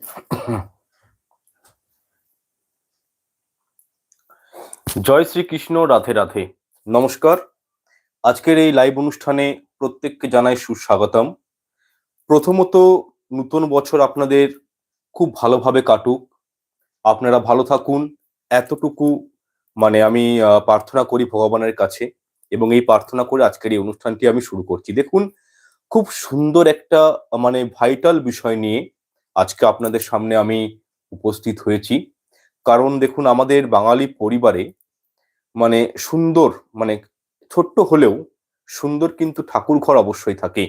জয় শ্রীকৃষ্ণ, রাধে রাধে। নমস্কার। আজকের এই লাইভ অনুষ্ঠানে প্রত্যেককে জানাই সুস্বাগতম। প্রথমত নতুন বছর আপনাদের খুব ভালোভাবে কাটুক। আপনারা ভালো থাকুন। এতটুকু মানে আমি প্রার্থনা করি ভগবানের কাছে এবং এই প্রার্থনা করে আজকের এই অনুষ্ঠানটি আমি শুরু করছি। দেখুন, খুব সুন্দর একটা মানে ভাইটাল বিষয় নিয়ে আজকে আপনাদের সামনে আমি উপস্থিত হয়েছি। কারণ দেখুন, আমাদের বাঙালি পরিবারে মানে সুন্দর মানে ছোট্ট হলেও সুন্দর কিন্তু ঠাকুর ঘর অবশ্যই থাকে।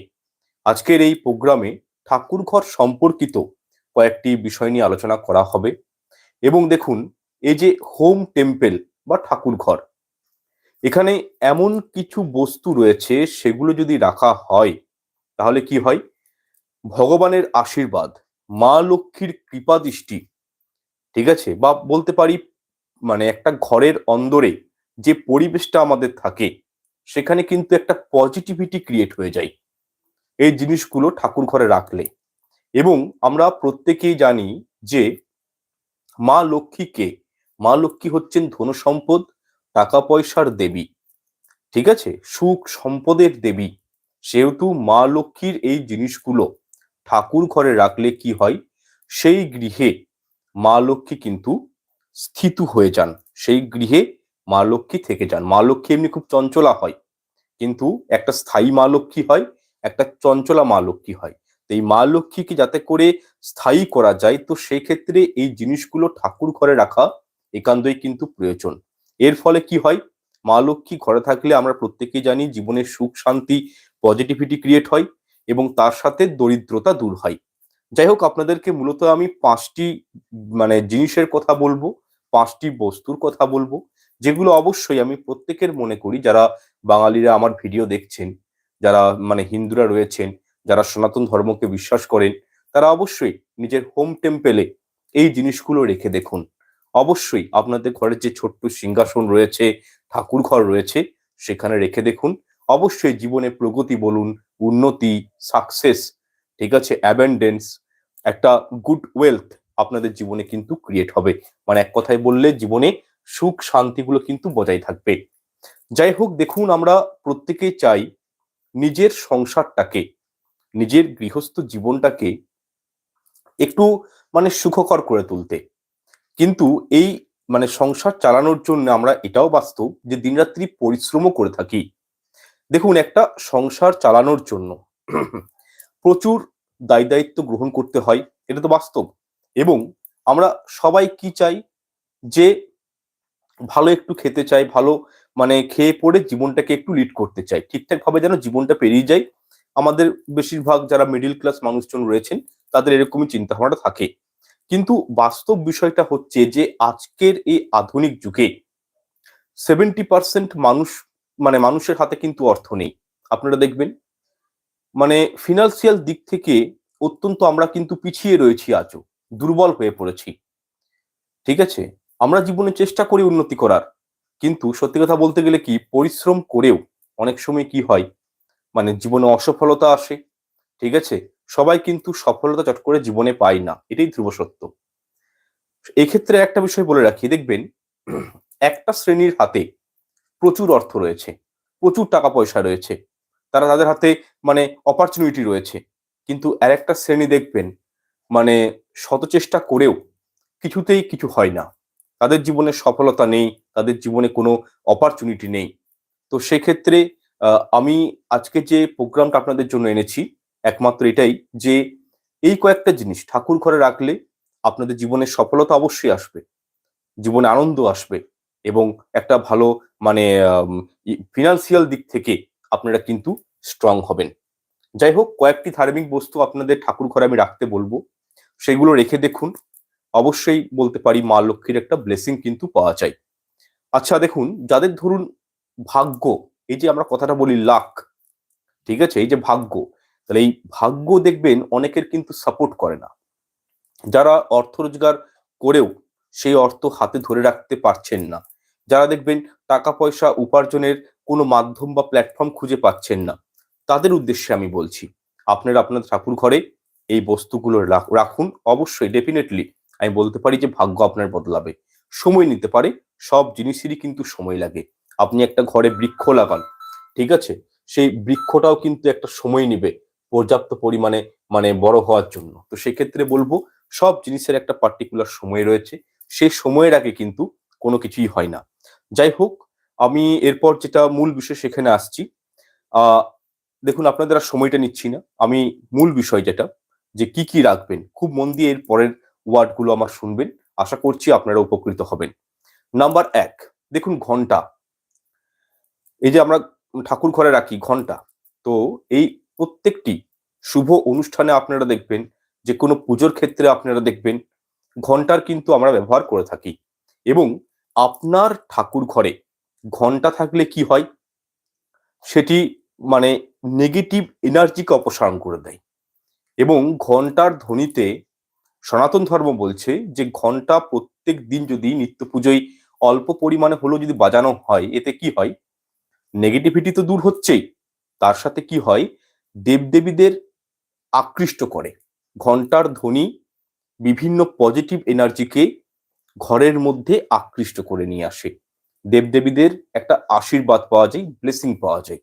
আজকের এই প্রোগ্রামে ঠাকুর ঘর সম্পর্কিত কয়েকটি বিষয় নিয়ে আলোচনা করা হবে। এবং দেখুন, এই যে হোম টেম্পেল বা ঠাকুর ঘর এখানে এমন কিছু বস্তু রয়েছে, সেগুলো যদি রাখা হয়, তাহলে কি হয়? ভগবানের আশীর্বাদ। মা লক্ষ্মীর কৃপা দৃষ্টি, ঠিক আছে? বা বলতে পারি মানে একটা ঘরের অন্দরে যে পরিবেশটা আমাদের থাকে, সেখানে কিন্তু একটা পজিটিভিটি ক্রিয়েট হয়ে যায় এই জিনিসগুলো ঠাকুর ঘরে রাখলে। এবং আমরা প্রত্যেকেই জানি যে মা লক্ষ্মীকে, মা লক্ষ্মী হচ্ছেন ধন সম্পদ টাকা পয়সার দেবী, ঠিক আছে? সুখ সম্পদের দেবী, সেহেতু মা লক্ষ্মীর এই জিনিসগুলো ঠাকুর ঘরে রাখলে কি হয়? সেই গৃহে মা লক্ষ্মী কিন্তু স্থিত হয়ে যান। সেই গৃহে মা লক্ষ্মী থেকে যান। মা লক্ষ্মী এমনি খুব চঞ্চলা হয়। কিন্তু একটা স্থায়ী মা লক্ষ্মী হয়, একটা চঞ্চলা মা লক্ষ্মী হয়। তো এই মা লক্ষ্মীকে যাতে করে স্থায়ী করা যায়, তো সেই ক্ষেত্রে এই জিনিসগুলো ঠাকুর ঘরে রাখা একান্তই কিন্তু প্রয়োজন। এর ফলে কি হয়? মা লক্ষ্মী ঘরে থাকলে আমরা প্রত্যেকেই জানি জীবনের সুখ, শান্তি পজিটিভিটি ক্রিয়েট হয়। এবং তার সাথে দরিদ্রতা দূর হয়। যাই হোক আপনাদেরকে মূলত আমি পাঁচটি মানে জিনিসের কথা বলব, পাঁচটি বস্তুর কথা বলব, যেগুলো অবশ্যই আমি প্রত্যেকের মনে করি, যারা বাঙালিরা আমার ভিডিও দেখছেন, যারা মানে হিন্দুরা রয়েছেন, যারা সনাতন ধর্মকে বিশ্বাস করেন, তারা অবশ্যই নিজের হোম টেম্পেলে এই জিনিসগুলো রেখে দেখুন। অবশ্যই আপনাদের ঘরের যে ছোট্ট সিংহাসন রয়েছে ঠাকুর ঘর রয়েছে, সেখানে রেখে দেখুন। অবশ্যই জীবনে প্রগতি বলুন, উন্নতি সাকসেস ঠিক আছে? অ্যাবেন্ডেন্স একটা গুড ওয়েলথ আপনাদের জীবনে কিন্তু ক্রিয়েট হবে। মানে এক কথায় বললে জীবনে সুখ শান্তিগুলো কিন্তু বজায় থাকবে। যাই হোক, দেখুন আমরা প্রত্যেকেই চাই নিজের সংসারটাকে, নিজের গৃহস্থ জীবনটাকে একটু মানে সুখকর করে তুলতে। কিন্তু এই মানে সংসার চালানোর জন্য আমরা এটাও বাস্তব যে দিনরাত্রি পরিশ্রমও করে থাকি। দেখুন, একটা সংসার চালানোর জন্য প্রচুর দায় দায়িত্ব গ্রহণ করতে হয়, এটা তো বাস্তব। এবং আমরা সবাই কি চাই? যে ভালো একটু খেতে চাই, ভালো মানে খেয়ে পড়ে জীবনটাকে একটু লিড করতে চাই। ঠিকঠাক ভাবে যেন জীবনটা পেরিয়ে যায়। আমাদের বেশিরভাগ যারা মিডিল ক্লাস মানুষজন রয়েছেন, তাদের এরকমই চিন্তা ভাবনাটা থাকে। কিন্তু বাস্তব বিষয়টা হচ্ছে যে, আজকের এই আধুনিক যুগে সেভেন্টি পার্সেন্ট মানুষ মানে মানুষের হাতে কিন্তু অর্থ নেই। আপনারা দেখবেন মানে ফিনান্সিয়াল দিক থেকে অত্যন্ত আমরা কিন্তু পিছিয়ে রয়েছি আজও, দুর্বল হয়ে পড়েছি। ঠিক আছে? আমরা জীবনে চেষ্টা করি উন্নতি করার, কিন্তু সত্যি কথা বলতে গেলে কি, পরিশ্রম করেও অনেক সময় কি হয় মানে জীবনে অসফলতা আসে। ঠিক আছে? সবাই কিন্তু সফলতা চট করে জীবনে পায় না, এটাই ধ্রুব সত্য। এক্ষেত্রে একটা বিষয় বলে রাখি, দেখবেন, একটা শ্রেণির হাতে প্রচুর অর্থ রয়েছে, প্রচুর টাকা পয়সা রয়েছে, তারা তাদের হাতে মানে অপরচুনিটি রয়েছে। কিন্তু আর একটা শ্রেণি দেখবেন মানে শত চেষ্টা করেও কিছুতেই কিছু হয় না। তাদের জীবনে সফলতা নেই, তাদের জীবনে কোনো অপরচুনিটি নেই। তো সেক্ষেত্রে আমি আজকে যে প্রোগ্রামটা আপনাদের জন্য এনেছি, একমাত্র এটাই যে এই কয়েকটা জিনিস ঠাকুর ঘরে রাখলে আপনাদের জীবনে সফলতা অবশ্যই আসবে, জীবনে আনন্দ আসবে। এবং একটা ভালো মানে ফিনান্সিয়াল দিক থেকে আপনারা কিন্তু স্ট্রং হবেন। যাই হোক, কয়েকটি ধার্মিক বস্তু আপনাদের ঠাকুর ঘরে আমি রাখতে বলব। সেগুলো রেখে দেখুন। অবশ্যই বলতে পারি মা লক্ষ্মীর একটা ব্লেসিং কিন্তু পাওয়া যায়। আচ্ছা দেখুন, যাদের ধরুন ভাগ্য, এই যে আমরা কথাটা বলি লাক ঠিক আছে? এই যে ভাগ্য, তাহলে এই ভাগ্য দেখবেন অনেকের কিন্তু সাপোর্ট করে না। যারা অর্থ রোজগার করেও সেই অর্থ হাতে ধরে রাখতে পারছেন না। যারা দেখবেন টাকা পয়সা উপার্জনের কোনো মাধ্যম বা প্ল্যাটফর্ম খুঁজে পাচ্ছেন না। তাদের উদ্দেশ্যে আমি বলছি, আপনারা আপনার ঠাকুর ঘরে এই বস্তুগুলো রাখ- রাখুন। অবশ্যই ডেফিনেটলি আমি বলতে পারি যে ভাগ্য আপনার বদলাবে। সময় নিতে পারে, সব জিনিসেরই কিন্তু সময় লাগে। আপনি একটা ঘরে বৃক্ষ লাগান, ঠিক আছে? সেই বৃক্ষটাও কিন্তু একটা সময় নিবে পর্যাপ্ত পরিমাণে মানে বড় হওয়ার জন্য। তো সেক্ষেত্রে বলব, সব জিনিসের একটা পার্টিকুলার সময় রয়েছে। সেই সময়ের আগে কিন্তু কোনো কিছুই হয় না। যাই হোক, আমি এরপর যেটা মূল বিষয় সেখানে আসছি। দেখুন, আপনাদের আর সময়টা নিচ্ছি না। আমি মূল বিষয় যেটা, যে কি কি রাখবেন, খুব মন দিয়ে এর পরের ওয়ার্ডগুলো আমার শুনবেন। আশা করছি আপনারা উপকৃত হবেন। নাম্বার এক, দেখুন ঘণ্টা। এই যে আমরা ঠাকুর ঘরে রাখি ঘণ্টা, তো এই প্রত্যেকটি শুভ অনুষ্ঠানে আপনারা দেখবেন, যে কোনো পুজোর ক্ষেত্রে আপনারা দেখবেন ঘণ্টার কিন্তু আমরা ব্যবহার করে থাকি। এবং আপনার ঠাকুর ঘরে ঘণ্টা থাকলে কি হয়? সেটি মানে নেগেটিভ এনার্জিকে অপসারণ করে দেয়। এবং ঘণ্টার ধ্বনিতে সনাতন ধর্ম বলছে যে, ঘণ্টা প্রত্যেক দিন যদি নিত্য পুজোয় অল্প পরিমাণে হলেও যদি বাজানো হয়, এতে কি হয়? নেগেটিভিটি তো দূর হচ্ছেই। তার সাথে কি হয়? দেবদেবীদের আকৃষ্ট করে। ঘণ্টার ধ্বনি বিভিন্ন পজিটিভ এনার্জিকে ঘরের মধ্যে আকৃষ্ট করে নিয়ে আসে। দেবদেবীদের একটা আশীর্বাদ পাওয়া যায় ব্লেসিং পাওয়া যায়।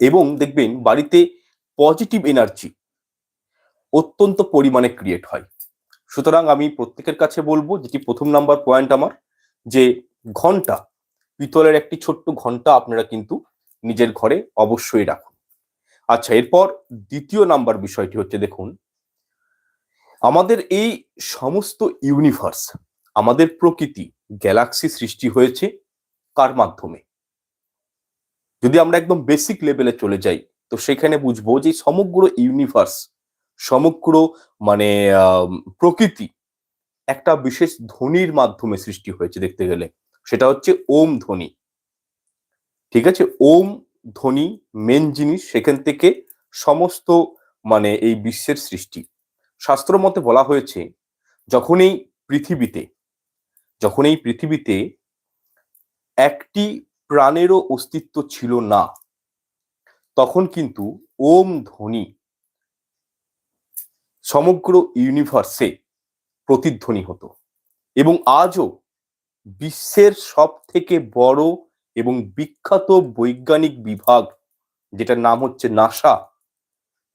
এবং দেখবেন বাড়িতে পজিটিভ এনার্জি অত্যন্ত পরিমাণে ক্রিয়েট হয়। সুতরাং আমি প্রত্যেকের কাছে বলব, যেটি প্রথম নাম্বার পয়েন্ট আমার, যে ঘণ্টা, পিতলের একটি ছোট্ট ঘণ্টা আপনারা কিন্তু নিজের ঘরে অবশ্যই রাখুন। আচ্ছা এরপর দ্বিতীয় নাম্বার বিষয়টি হচ্ছে দেখুন আমাদের এই সমস্ত ইউনিভার্স আমাদের প্রকৃতি গ্যালাক্সি সৃষ্টি হয়েছে কার মাধ্যমে? যদি আমরা একদম বেসিক লেভেলে চলে যাই, তো সেখানে বুঝব যে সমগ্র ইউনিভার্স সমগ্র মানে প্রকৃতি একটা বিশেষ ধ্বনির মাধ্যমে সৃষ্টি হয়েছে দেখতে গেলে। সেটা হচ্ছে ওম ধ্বনি। ঠিক আছে? ওম ধ্বনি মেন জিনিস সেখান থেকে সমস্ত মানে এই বিশ্বের সৃষ্টি। শাস্ত্র মতে বলা হয়েছে যখন এই পৃথিবীতে যখন এই পৃথিবীতে একটি প্রাণেরও অস্তিত্ব ছিল না, তখন কিন্তু ওম ধ্বনি সমগ্র ইউনিভার্সে প্রতিধ্বনি হতো এবং আজও বিশ্বের সব থেকে বড় এবং বিখ্যাত বৈজ্ঞানিক বিভাগ, যেটার নাম হচ্ছে নাসা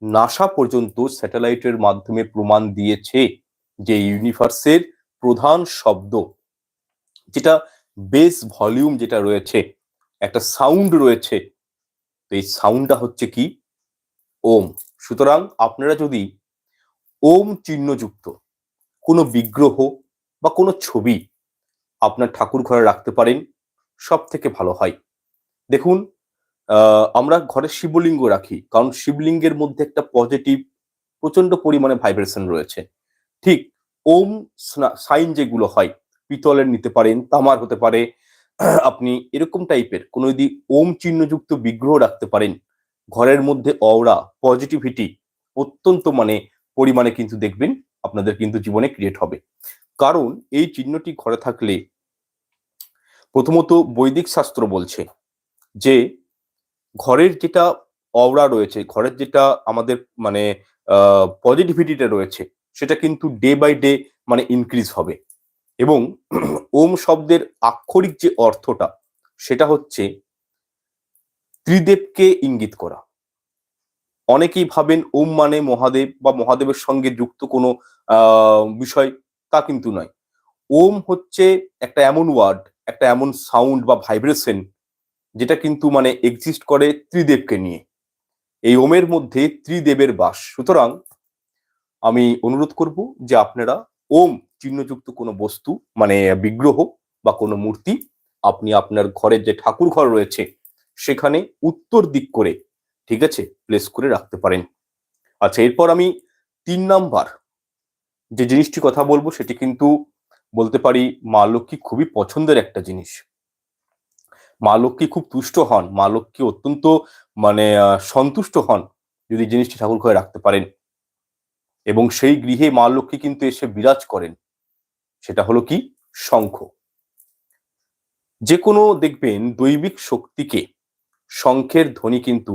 নাসা পর্যন্ত স্যাটেলাইটের মাধ্যমে প্রমাণ দিয়েছে যে ইউনিভার্সের প্রধান শব্দ, যেটা বেস ভলিউম যেটা রয়েছে, একটা সাউন্ড রয়েছে। তো এই সাউন্ডটা হচ্ছে কি? ওম। সুতরাং আপনারা যদি ওম চিহ্নযুক্ত, কোনো বিগ্রহ বা কোনো ছবি আপনার ঠাকুর ঘরে রাখতে পারেন সব থেকে ভালো হয়। দেখুন আমরা ঘরে শিবলিঙ্গ রাখি, কারণ শিবলিঙ্গের মধ্যে একটা পজিটিভ প্রচণ্ড পরিমাণে ভাইব্রেশন রয়েছে। ঠিক ওম সাইন যেগুলো হয়, পিতলের নিতে পারেন, তামার হতে পারে, আপনি এরকম টাইপের কোনো যদি ওম চিহ্নযুক্ত বিগ্রহ রাখতে পারেন, ঘরের মধ্যে অওরা পজিটিভিটি অত্যন্ত মানে পরিমাণে কিন্তু দেখবেন আপনাদের কিন্তু জীবনে ক্রিয়েট হবে। কারণ এই চিহ্নটি ঘরে থাকলে প্রথমত বৈদিক শাস্ত্র বলছে যে ঘরের যেটা অওরা রয়েছে, ঘরের যেটা আমাদের মানে পজিটিভিটিটা রয়েছে, সেটা কিন্তু ডে বাই ডে মানে ইনক্রিজ হবে। এবং ওম শব্দের আক্ষরিক যে অর্থটা, সেটা হচ্ছে ত্রিদেবকে ইঙ্গিত করা। অনেকেই ভাবেন ওম মানে মহাদেব বা মহাদেবের সঙ্গে যুক্ত কোনো বিষয়, তা কিন্তু নয়। ওম হচ্ছে একটা এমন ওয়ার্ড একটা এমন সাউন্ড বা ভাইব্রেশন যেটা কিন্তু মানে এক্সিস্ট করে ত্রিদেবকে নিয়ে। এই ওমের মধ্যে ত্রিদেবের বাস। সুতরাং আমি অনুরোধ করব যে আপনারা ওম চিহ্নযুক্ত কোনো বস্তু মানে বিগ্রহ বা কোনো মূর্তি, আপনি আপনার ঘরের যে ঠাকুর ঘর রয়েছে, সেখানে উত্তর দিক করে, ঠিক আছে প্লেস করে রাখতে পারেন। আচ্ছা এরপর আমি তিন নাম্বার যে জিনিসটি কথা বলব, সেটি কিন্তু বলতে পারি মা লক্ষ্মী খুবই পছন্দের একটা জিনিস। মা লক্ষ্মী খুব তুষ্ট হন। মা লক্ষ্মী অত্যন্ত মানে সন্তুষ্ট হন যদি জিনিসটি ঠাকুর ঘরে রাখতে পারেন। এবং সেই গৃহে মা লক্ষ্মী কিন্তু এসে বিরাজ করেন। সেটা হলো কি? শঙ্খ। যে কোনো দেখবেন দৈবিক শক্তিকে শঙ্খের ধ্বনি কিন্তু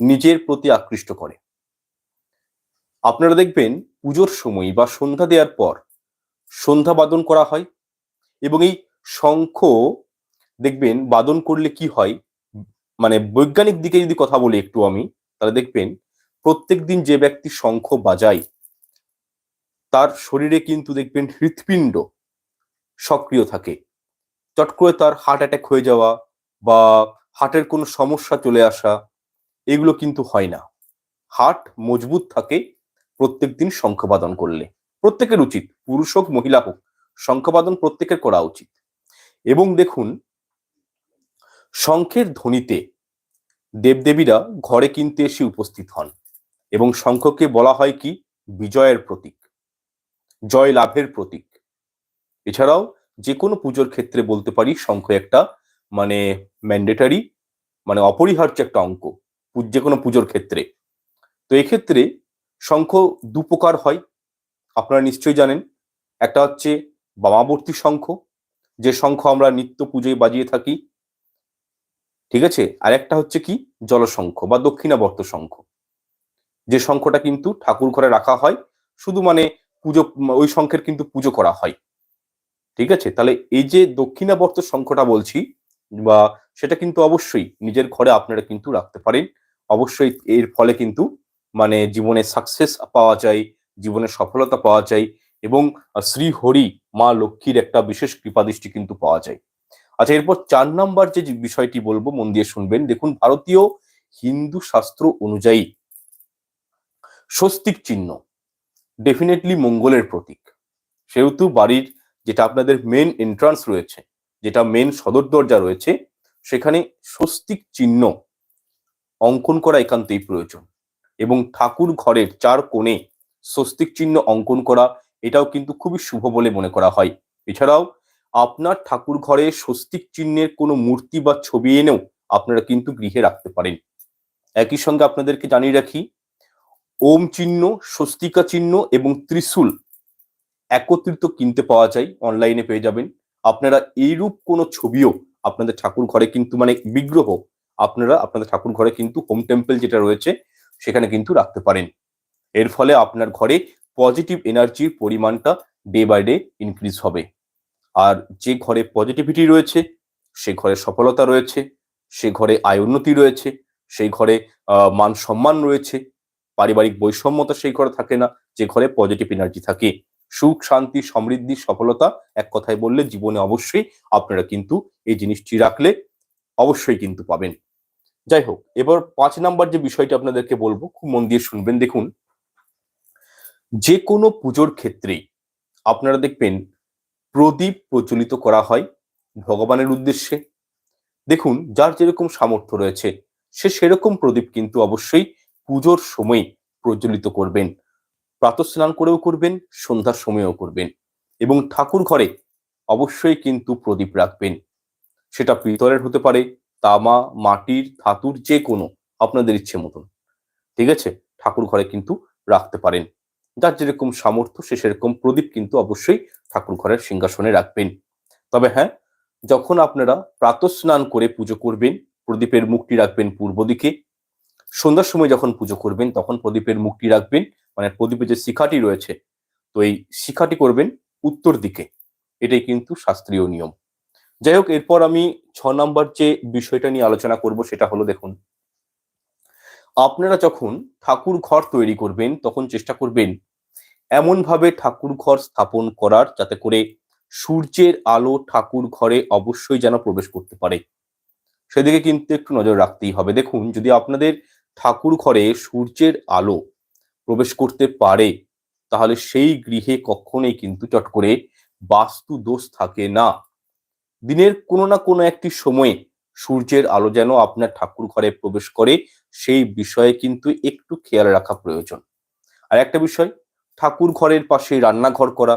নিজের প্রতি আকৃষ্ট করে। আপনারা দেখবেন পুজোর সময় বা সন্ধ্যা দেওয়ার পর সন্ধ্যা বাদন করা হয় এবং এই শঙ্খ দেখবেন বাদন করলে কি হয়? মানে বৈজ্ঞানিক দিকে যদি কথা বলি একটু আমি, তাহলে দেখবেন প্রত্যেক দিন যে ব্যক্তি শঙ্খ বাজায়, তার শরীরে কিন্তু দেখবেন হৃৎপিণ্ড সক্রিয় থাকে। চট করে তার হার্ট অ্যাটাক হয়ে যাওয়া বা হার্টের কোনো সমস্যা চলে আসা, এগুলো কিন্তু হয় না। হার্ট মজবুত থাকে প্রত্যেক দিন শঙ্খবাদন করলে। প্রত্যেকের উচিত, পুরুষ হোক, মহিলা হোক শঙ্খবাদন প্রত্যেকের করা উচিত। এবং দেখুন শঙ্খের ধ্বনিতে দেবদেবীরা ঘরে কিনতে এসে উপস্থিত হন এবং শঙ্খকে বলা হয় কি? বিজয়ের প্রতীক, জয় লাভের প্রতীক। এছাড়াও যে কোনো পুজোর ক্ষেত্রে বলতে পারি শঙ্খ একটা মানে ম্যান্ডেটারি মানে অপরিহার্য একটা অঙ্ক যে কোনো পুজোর ক্ষেত্রে। তো এক্ষেত্রে শঙ্খ দু প্রকার হয়, আপনারা নিশ্চয়ই জানেন। একটা হচ্ছে বামাবর্তী শঙ্খ, যে শঙ্খ আমরা নিত্য পুজোয় বাজিয়ে থাকি ঠিক আছে? আর একটা হচ্ছে কি? জলশঙ্খ বা দক্ষিণাবর্ত শঙ্খ যে শঙ্খটা কিন্তু ঠাকুর ঘরে রাখা হয়, শুধু মানে পুজো, ওই শঙ্খের কিন্তু পুজো করা হয়। ঠিক আছে? তাহলে এই যে দক্ষিণাবর্ত শঙ্খটা বলছি, বা সেটা কিন্তু অবশ্যই নিজের ঘরে আপনারা কিন্তু রাখতে পারেন। অবশ্যই এর ফলে কিন্তু মানে জীবনে সাকসেস পাওয়া যায়, জীবনে সফলতা পাওয়া যায় এবং শ্রী হরি মা লক্ষ্মীর একটা বিশেষ কৃপাদৃষ্টি কিন্তু পাওয়া যায়। আচ্ছা এরপর চার নাম্বার যে বিষয়টি বলব, মন দিয়ে শুনবেন। দেখুন, ভারতীয় হিন্দু শাস্ত্র অনুযায়ী স্বস্তিক চিহ্ন ডেফিনেটলি মঙ্গলের প্রতীক। সেহেতু বাড়ির যেটা আপনাদের মেন এন্ট্রান্স রয়েছে, যেটা মেন সদর দরজা রয়েছে, সেখানে স্বস্তিক চিহ্ন অঙ্কন করা একান্তই প্রয়োজন। এবং ঠাকুর ঘরের চার কোণে স্বস্তিক চিহ্ন অঙ্কন করা, এটাও কিন্তু খুবই শুভ বলে মনে করা হয়। এছাড়াও আপনার ঠাকুর ঘরে স্বস্তিক চিহ্নের কোনো মূর্তি বা ছবি এনেও আপনারা কিন্তু গৃহে রাখতে পারেন। একই সঙ্গে আপনাদেরকে জানিয়ে রাখি, ওম চিহ্ন, স্বস্তিকা চিহ্ন এবং ত্রিশূল একত্রিত কিনতে পাওয়া যায়, অনলাইনে পেয়ে যাবেন। আপনারা এইরূপ কোনো ছবিও আপনাদের ঠাকুর ঘরে কিন্তু মানে বিগ্রহ আপনারা আপনাদের ঠাকুর ঘরে কিন্তু হোম টেম্পল যেটা রয়েছে, সেখানে কিন্তু রাখতে পারেন। এর ফলে আপনার ঘরে পজিটিভ এনার্জির পরিমাণটা ডে বাই ডে ইনক্রিজ হবে। আর যে ঘরে পজিটিভিটি রয়েছে, সে ঘরে সফলতা রয়েছে, সে ঘরে আয় উন্নতি রয়েছে, সেই ঘরে মান সম্মান রয়েছে, পারিবারিক বৈষম্যতা সেই ঘরে থাকে না, যে ঘরে পজিটিভ এনার্জি থাকে। সুখ, শান্তি, সমৃদ্ধি, সফলতা এক কথায় বললে জীবনে অবশ্যই আপনারা কিন্তু এই জিনিসটি রাখলে অবশ্যই কিন্তু পাবেন। যাই হোক, এবার পাঁচ নাম্বার যে বিষয়টি আপনাদেরকে বলব, খুব মন দিয়ে শুনবেন, দেখুন। যে কোনো পুজোর ক্ষেত্রেই আপনারা দেখবেন প্রদীপ প্রজ্বলিত করা হয় ভগবানের উদ্দেশ্যে। দেখুন, যার যেরকম সামর্থ্য রয়েছে, সে সেরকম প্রদীপ কিন্তু অবশ্যই পুজোর সময় প্রজ্বলিত করবেন। প্রাতঃস্নান করেও করবেন, সন্ধ্যার সময়েও করবেন এবং ঠাকুর ঘরে অবশ্যই কিন্তু প্রদীপ রাখবেন। সেটা পিতলের হতে পারে, তামা, মাটির, ধাতুর যে কোনো আপনাদের ইচ্ছে মতন। ঠিক আছে? ঠাকুর ঘরে কিন্তু রাখতে পারেন। যার যেরকম সামর্থ্য, সে সেরকম প্রদীপ কিন্তু অবশ্যই ঠাকুর ঘরের সিংহাসনে রাখবেন। তবে হ্যাঁ যখন আপনারা প্রাতঃস্নান করে পুজো করবেন, প্রদীপের মুখটি রাখবেন পূর্ব দিকে, সন্ধ্যার সময় যখন পুজো করবেন, তখন প্রদীপের মুখটি রাখবেন মানে প্রদীপের যে শিখাটি রয়েছে, তো এই শিখাটি করবেন উত্তর দিকে। এটাই কিন্তু শাস্ত্রীয় নিয়ম। যাই হোক, এরপর আমি ছ নম্বর যে বিষয়টা নিয়ে আলোচনা করব, সেটা হলো দেখুন, আপনারা যখন ঠাকুর ঘর তৈরি করবেন, তখন চেষ্টা করবেন এমন ভাবে ঠাকুর ঘর স্থাপন করার যাতে করে সূর্যের আলো ঠাকুর ঘরে অবশ্যই যেন প্রবেশ করতে পারে। সেদিকে কিন্তু একটু নজর রাখতেই হবে। দেখুন, যদি আপনাদের ঠাকুর ঘরে সূর্যের আলো প্রবেশ করতে পারে, তাহলে সেই গৃহে কখনোই কিন্তু চট করে বাস্তু দোষ থাকে না। দিনের কোনো না কোনো একটি সময়ে সূর্যের আলো যেন আপনার ঠাকুর ঘরে প্রবেশ করে, সেই বিষয়ে কিন্তু একটু খেয়াল রাখা প্রয়োজন। আর একটা বিষয় ঠাকুর ঘরের পাশে রান্নাঘর করা,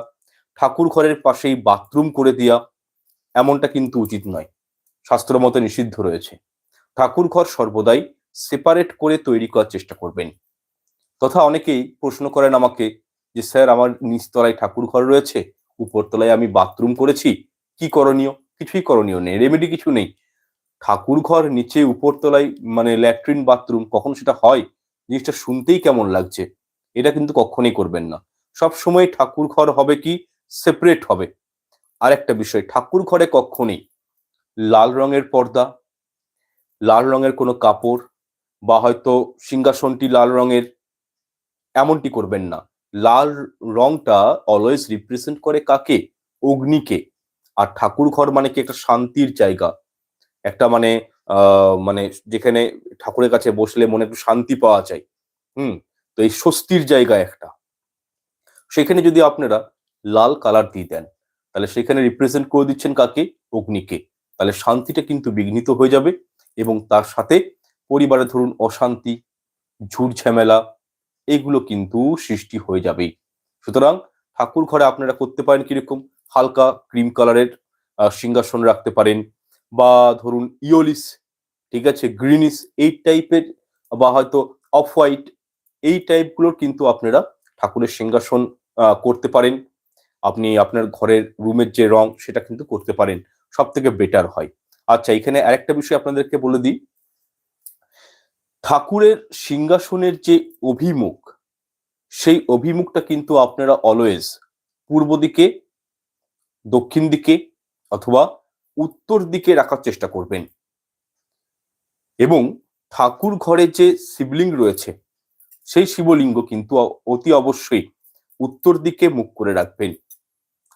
ঠাকুর ঘরের পাশেই বাথরুম করে দেওয়া এমনটা কিন্তু উচিত নয়। শাস্ত্র মতে নিষিদ্ধ রয়েছে। ঠাকুর ঘর সর্বদাই সেপারেট করে তৈরি করার চেষ্টা করবেন। তথা অনেকেই প্রশ্ন করেন আমাকে যে, স্যার, আমার নিচতলায় ঠাকুর ঘর রয়েছে উপরতলায় আমি বাথরুম করেছি, কি করণীয়? কিছুই করণীয় নেই রেমেডি কিছু নেই। ঠাকুর ঘর নিচে উপরতলায় মানে ল্যাট্রিন বাথরুম, কখন সেটা হয়? জিনিসটা শুনতেই কেমন লাগছে। এটা কিন্তু কখনোই করবেন না। সব সময় ঠাকুর ঘর হবে কি? সেপারেট হবে। আর একটা বিষয়, ঠাকুর ঘরে কখনই লাল রঙের পর্দা, লাল রঙের কোনো কাপড় বা হয়তো সিংহাসনটি লাল রঙের এমনটি করবেন না। লাল রংটা অলওয়েজ রিপ্রেজেন্ট করে কাকে? অগ্নিকে। আর ঠাকুর ঘর মানে কি? একটা শান্তির জায়গা। একটা মানে মানে যেখানে ঠাকুরের কাছে বসলে মনে একটু শান্তি পাওয়া যায়। হুম? তো এই স্বস্তির জায়গা একটা। সেখানে যদি আপনারা লাল কালার দিয়ে দেন, তাহলে সেখানে রিপ্রেজেন্ট করে দিচ্ছেন কাকে? অগ্নিকে। তাহলে শান্তিটা কিন্তু বিঘ্নিত হয়ে যাবে এবং তার সাথে পরিবারে ধরুন অশান্তি, ঝুট ঝামেলা, এগুলো কিন্তু সৃষ্টি হয়ে যাবে সুতরাং ঠাকুর ঘরে আপনারা করতে পারেন কীরকম? হালকা ক্রিম কালারের সিংহাসন রাখতে পারেন বা ধরুন ইওলিস ঠিক আছে? গ্রিনিস, এই টাইপের বা হয়তো অফ হোয়াইট এই টাইপগুলোর কিন্তু আপনারা ঠাকুরের সিংহাসন করতে পারেন। আপনি আপনার ঘরের রুমের যে রং, সেটা কিন্তু করতে পারেন। সব থেকে বেটার হয়। আচ্ছা এখানে আরেকটা বিষয় আপনাদেরকে বলে দিই। ঠাকুরের সিংহাসনের যে অভিমুখ, সেই অভিমুখটা কিন্তু আপনারা অলওয়েজ পূর্ব দিকে, দক্ষিণ দিকে অথবা উত্তর দিকে রাখার চেষ্টা করবেন। এবং ঠাকুর ঘরে যে শিবলিঙ্গ রয়েছে সেই শিবলিঙ্গ কিন্তু অতি অবশ্যই উত্তর দিকে মুখ করে রাখবেন।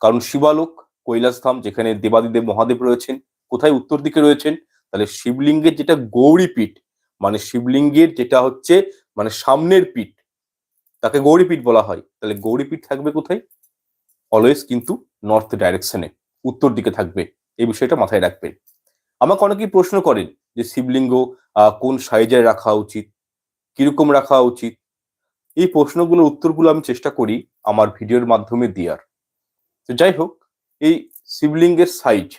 কারণ শিবালোক, কৈলাসধাম, যেখানে দেবাদিদেব মহাদেব রয়েছেন, কোথায় উত্তর দিকে রয়েছেন? তাহলে শিবলিঙ্গের যেটা গৌরীপীঠ মানে শিবলিঙ্গের যেটা হচ্ছে মানে সামনের পিঠ, তাকে গৌরীপীঠ বলা হয়। তাহলে গৌরীপীঠ থাকবে কোথায়? অলওয়েজ কিন্তু নর্থ ডাইরেকশনে উত্তর দিকে থাকবে। এই বিষয়টা মাথায় রাখবেন। আমাকে অনেকেই প্রশ্ন করেন যে শিবলিঙ্গ কোন সাইজে রাখা উচিত? কীরকম রাখা উচিত? এই প্রশ্নগুলোর উত্তরগুলো আমি চেষ্টা করি আমার ভিডিওর মাধ্যমে দেওয়ার। তো যাই হোক, এই শিবলিঙ্গের সাইজ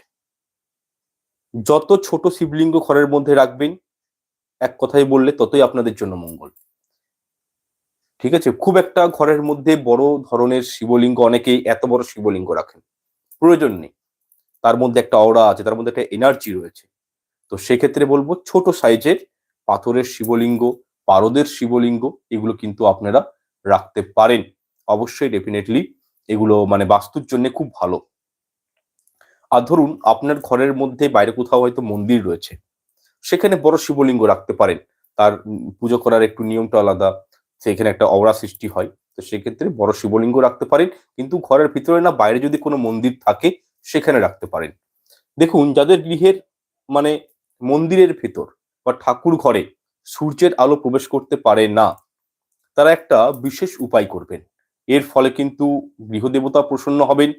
যত ছোট শিবলিঙ্গ ঘরের মধ্যে রাখবেন, এক কথায় বললে ততই আপনাদের জন্য মঙ্গল। ঠিক আছে? খুব একটা ঘরের মধ্যে বড় ধরনের শিবলিঙ্গ অনেকেই এত বড় শিবলিঙ্গ রাখেন। প্রয়োজন নেই। তার মধ্যে একটা অরা আছে, তার মধ্যে একটা এনার্জি রয়েছে। তো সেক্ষেত্রে বলব ছোট সাইজের পাথরের শিবলিঙ্গ পারদের শিবলিঙ্গ, এগুলো কিন্তু আপনারা রাখতে পারেন। অবশ্যই ডেফিনেটলি এগুলো মানে বাস্তুর জন্য খুব ভালো। আর ধরুন আপনার ঘরের মধ্যে বাইরে কোথাও হয়তো মন্দির রয়েছে, সেখানে বড় শিবলিঙ্গ রাখতে পারেন। তার পুজো করার একটু নিয়মটা আলাদা, সেখানে একটা অবরা সৃষ্টি হয়, তো সেক্ষেত্রে বড় শিবলিঙ্গ রাখতে পারেন। কিন্তু ঘরের ভিতরে না, বাইরে যদি কোনো মন্দির থাকে, সেখানে রাখতে পারেন। দেখুন, যাদের গৃহের মানে মন্দিরের ভেতর বা ঠাকুর ঘরে সূর্যের আলো প্রবেশ করতে পারে না। তারা একটা বিশেষ উপায় করবেন। এর ফলে কিন্তু গৃহদেবতা প্রসন্ন হবেন,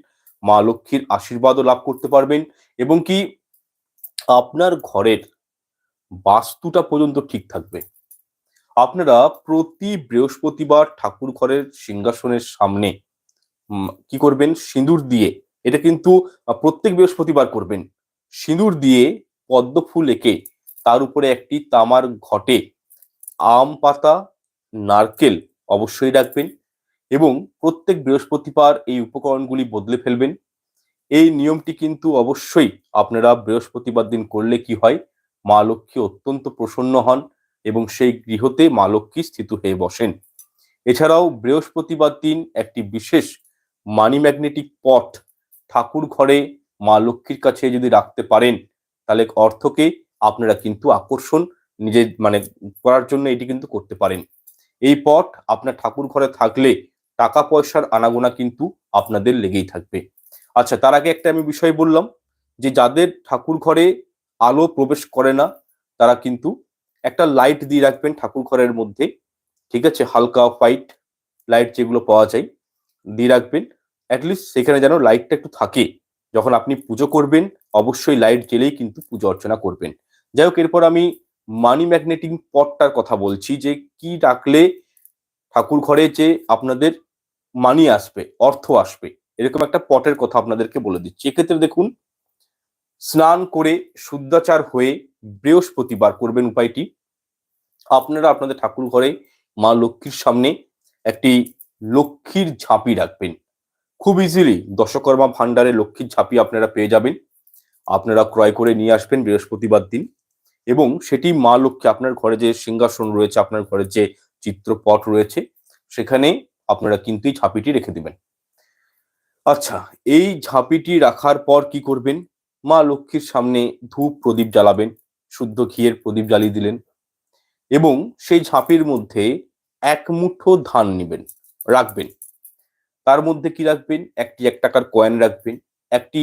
মা লক্ষ্মীর আশীর্বাদও লাভ করতে পারবেন এবং কি আপনার ঘরের বাস্তুটা পর্যন্ত ঠিক থাকবে। আপনারা প্রতি বৃহস্পতিবার ঠাকুর ঘরের সিংহাসনের সামনে কি করবেন? সিঁদুর দিয়ে, এটা কিন্তু প্রত্যেক বৃহস্পতিবার করবেন। সিঁদুর দিয়ে পদ্ম ফুল এঁকে তার উপরে একটি তামার ঘটে। আম, পাতা, নারকেল অবশ্যই রাখবেন এবং প্রত্যেক বৃহস্পতিবার এই উপকরণগুলি বদলে ফেলবেন। এই নিয়মটি কিন্তু অবশ্যই আপনারা বৃহস্পতিবার দিন করলে কি হয়? মা লক্ষ্মী অত্যন্ত প্রসন্ন হন এবং সেই গৃহতে মা লক্ষ্মী স্থিত হয়ে বসেন। এছাড়াও বৃহস্পতিবার দিন একটি বিশেষ মানি ম্যাগনেটিক পট ঠাকুর ঘরে মা লক্ষ্মীর কাছে যদি রাখতে পারেন, তাহলে অর্থকে আপনারা কিন্তু আকর্ষণ নিজের মানে করার জন্য এটি কিন্তু করতে পারেন। এই পট আপনার ঠাকুর ঘরে থাকলে টাকা পয়সার আনাগোনা কিন্তু আপনাদের লেগেই থাকবে। আচ্ছা তার আগে একটা আমি বিষয় বললাম যে যাদের ঠাকুর ঘরে আলো প্রবেশ করে না, তারা কিন্তু একটা লাইট দিয়ে রাখবেন ঠাকুর ঘরের মধ্যে, ঠিক আছে? হালকা হোয়াইট লাইট যেগুলো পাওয়া যায়, দিয়ে রাখবেন। অ্যাটলিস্ট সেখানে যেন লাইটটা একটু থাকে। যখন আপনি পুজো করবেন, অবশ্যই লাইট জ্বেলেই কিন্তু পুজো অর্চনা করবেন। যাই হোক এরপর আমি মানি ম্যাগনেটিং পটটার কথা বলছি যে কি রাখলে ঠাকুর ঘরে যে আপনাদের মানি আসবে, অর্থ আসবে, এরকম একটা পটের কথা আপনাদেরকে বলে দিচ্ছি। এক্ষেত্রে দেখুন, স্নান করে শুদ্ধাচার হয়ে বৃহস্পতিবার করবেন উপায়টি। আপনারা আপনাদের ঠাকুর ঘরে মা লক্ষ্মীর সামনে একটি লক্ষ্মীর ঝাঁপি রাখবেন। খুব ইজিলি দশকর্মা ভান্ডারে লক্ষ্মীর ঝাঁপি আপনারা পেয়ে যাবেন। আপনারা ক্রয় করে নিয়ে আসবেন বৃহস্পতিবার দিন। এবং সেটি মা লক্ষ্মী আপনার ঘরে যে সিংহাসন রয়েছে, আপনার ঘরে যে চিত্রপট রয়েছে, সেখানে আপনারা কিন্তু এই ঝাঁপিটি রেখে দিবেন। আচ্ছা এই ঝাঁপিটি রাখার পর কি করবেন? মা লক্ষ্মীর সামনে ধূপ প্রদীপ জ্বালাবেন, শুদ্ধ ঘিয়ের প্রদীপ জ্বালিয়ে দিলেন এবং সেই ঝাঁপির মধ্যে এক মুঠো ধান নেবেন, রাখবেন। তার মধ্যে কি রাখবেন? একটি এক টাকার কয়েন রাখবেন, একটি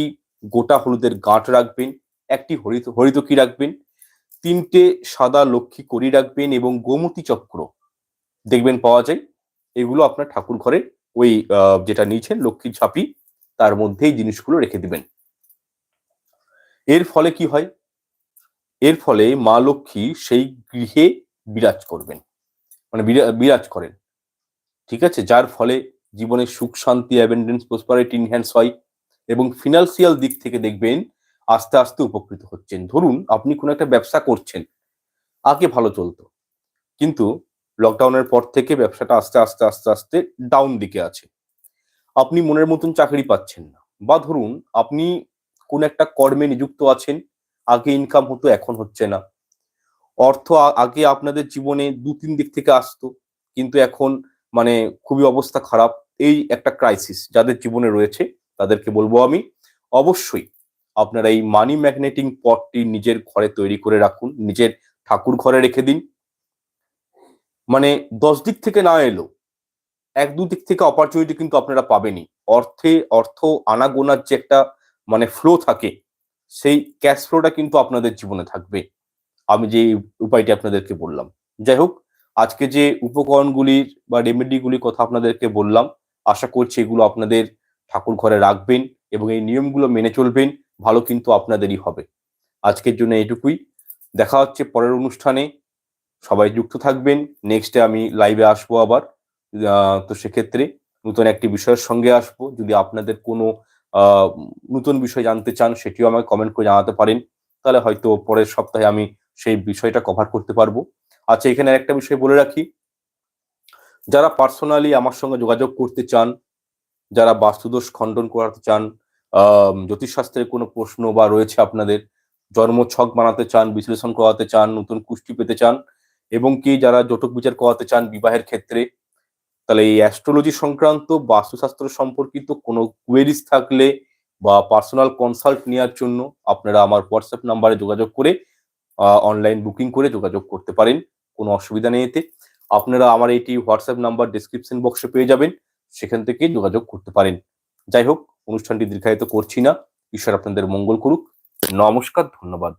গোটা হলুদের গাঁট রাখবেন, একটি হরিত হরিতকি রাখবেন? তিনটে সাদা লক্ষ্মী করি রাখবেন এবং গোমতী চক্র দেখবেন পাওয়া যায়। এগুলো আপনার ঠাকুর ঘরে ওই যেটা নিয়েছেন লক্ষ্মীর ঝাঁপি, তার মধ্যেই জিনিসগুলো রেখে দিবেন। এর ফলে কি হয়? এর ফলে মা লক্ষ্মী সেই গৃহে বিরাজ করবেন। মানে বিরা- বিরাজ করেন। ঠিক আছে? যার ফলে জীবনে সুখ, শান্তি অ্যাবেন্ডেন্স প্রসপারিটি ইনহ্যান্স হয় এবং ফিনান্সিয়াল দিক থেকে দেখবেন আস্তে আস্তে উপকৃত হচ্ছেন। ধরুন, আপনি কোনো একটা ব্যবসা করছেন, আগে ভালো চলতো, কিন্তু লকডাউনের পর থেকে ব্যবসাটা আস্তে আস্তে আস্তে আস্তে ডাউন দিকে আছে। আপনি মনের মতন চাকরি পাচ্ছেন না। বা ধরুন, আপনি কোন একটা কর্মে নিযুক্ত আছেন, আগে ইনকাম হতো, এখন হচ্ছে না। অর্থ আগে আপনাদের জীবনে দু, তিন দিক থেকে আসতো, কিন্তু এখন মানে খুবই অবস্থা খারাপ। এই একটা ক্রাইসিস যাদের জীবনে রয়েছে, তাদেরকে বলব আমি, অবশ্যই আপনারা এই মানি ম্যাগনেটিং পটটি নিজের ঘরে তৈরি করে রাখুন, নিজের ঠাকুর ঘরে রেখে দিন। মানে দশ দিক থেকে না এলো, এক দু দিক থেকে অপরচুনিটি কিন্তু আপনারা পাবেনই। অর্থে, অর্থ আনাগোনার যে একটা মানে ফ্লো থাকে, সেই ক্যাশ ফ্লোটা কিন্তু আপনাদের জীবনে থাকবে। আমি যে উপায়টি আপনাদেরকে বললাম। যাই হোক, আজকে যে উপকরণগুলির বা রেমেডিগুলির কথা আপনাদেরকে বললাম, আশা করছি এগুলো আপনাদের ঠাকুর ঘরে রাখবেন এবং এই নিয়মগুলো মেনে চলবেন। ভালো কিন্তু আপনাদেরই হবে। আজকের জন্য এটুকুই দেখা হচ্ছে পরের অনুষ্ঠানে। সবাই যুক্ত থাকবেন। নেক্সটে আমি লাইভে আসব আবার। তো সেক্ষেত্রে নতুন একটি বিষয়ের সঙ্গে আসব। যদি আপনাদের কোনো নতুন বিষয় জানতে চান, সেটিও আমাকে কমেন্ট করে জানাতে পারেন। তাহলে হয়তো পরের সপ্তাহে আমি সেই বিষয়টা কভার করতে পারব। আচ্ছা এখানে একটা বিষয় বলে রাখি। যারা পার্সোনালি আমার সঙ্গে যোগাযোগ করতে চান, যারা বাস্তুদোষ খণ্ডন করাতে চান জ্যোতিষশাস্ত্রের কোনো প্রশ্ন বা রয়েছে আপনাদের? জন্ম ছক বানাতে চান, বিশ্লেষণ করাতে চান, নতুন কুষ্টি পেতে চান, এবং কি যারা জটক বিচার করাতে চান বিবাহের ক্ষেত্রে? তাহলে এই অ্যাস্ট্রোলজি সংক্রান্ত বাস্তুশাস্ত্র সম্পর্কিত কোনো কোয়েরিজ থাকলে বা পার্সোনাল কনসাল্ট নেওয়ার জন্য আপনারা আমার হোয়াটসঅ্যাপ নাম্বারে যোগাযোগ করে অনলাইন বুকিং করে যোগাযোগ করতে পারেন, কোনো অসুবিধা নেই এতে। আপনারা আমার এইটি হোয়াটসঅ্যাপ নাম্বার ডিসক্রিপশন বক্সে পেয়ে যাবেন, সেখান থেকে যোগাযোগ করতে পারেন। যাই হোক অনুষ্ঠানটি দীর্ঘায়িত করছি না। ঈশ্বর আপনাদের মঙ্গল করুক। নমস্কার ধন্যবাদ।